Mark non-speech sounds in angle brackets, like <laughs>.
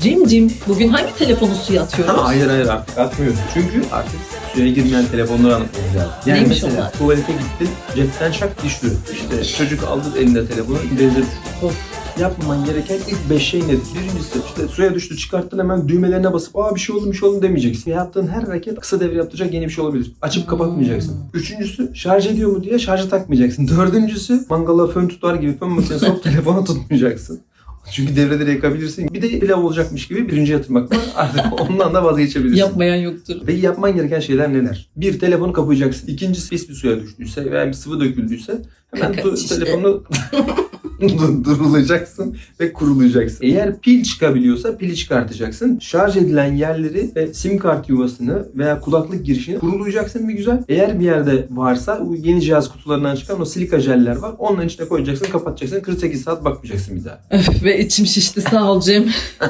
Cemcim bugün hangi telefonu suya atıyoruz? Hayır hayır artık atmıyoruz. Çünkü artık suya girmeyen telefonları anlatmamız lazım. Yani Neymiş mesela onlar? tuvalete gittin, cepten şak düştü. İşte çocuk aldı elinde telefonu, denize düştü. Of. Yapmaman gereken ilk beş şey nedir? Birincisi işte suya düştü çıkarttın hemen düğmelerine basıp aa bir şey oldu bir şey oldu demeyeceksin. Yaptığın her hareket kısa devre yaptıracak yeni bir şey olabilir. Açıp Hmm. kapatmayacaksın. Üçüncüsü şarj ediyor mu diye şarja takmayacaksın. Dördüncüsü mangala fön tutar gibi fön makinesi sok <laughs> telefonu tutmayacaksın. Çünkü devreleri yakabilirsin. Bir de pilav olacakmış gibi birinci yatırmak var. <laughs> Artık ondan da vazgeçebilirsin. Yapmayan yoktur. Peki yapman gereken şeyler neler? Bir, telefonu kapayacaksın. İkincisi pis bir suya düştüyse veya bir sıvı döküldüyse hemen <laughs> Kaka telefonu <laughs> <laughs> durulacaksın ve kurulayacaksın. Eğer pil çıkabiliyorsa pili çıkartacaksın. Şarj edilen yerleri ve sim kart yuvasını veya kulaklık girişini kurulayacaksın bir güzel. Eğer bir yerde varsa o yeni cihaz kutularından çıkan o silika jeller var. Onların içine koyacaksın, kapatacaksın. 48 saat bakmayacaksın bir daha. Öf <laughs> ve içim şişti sağ ol Cem. <laughs>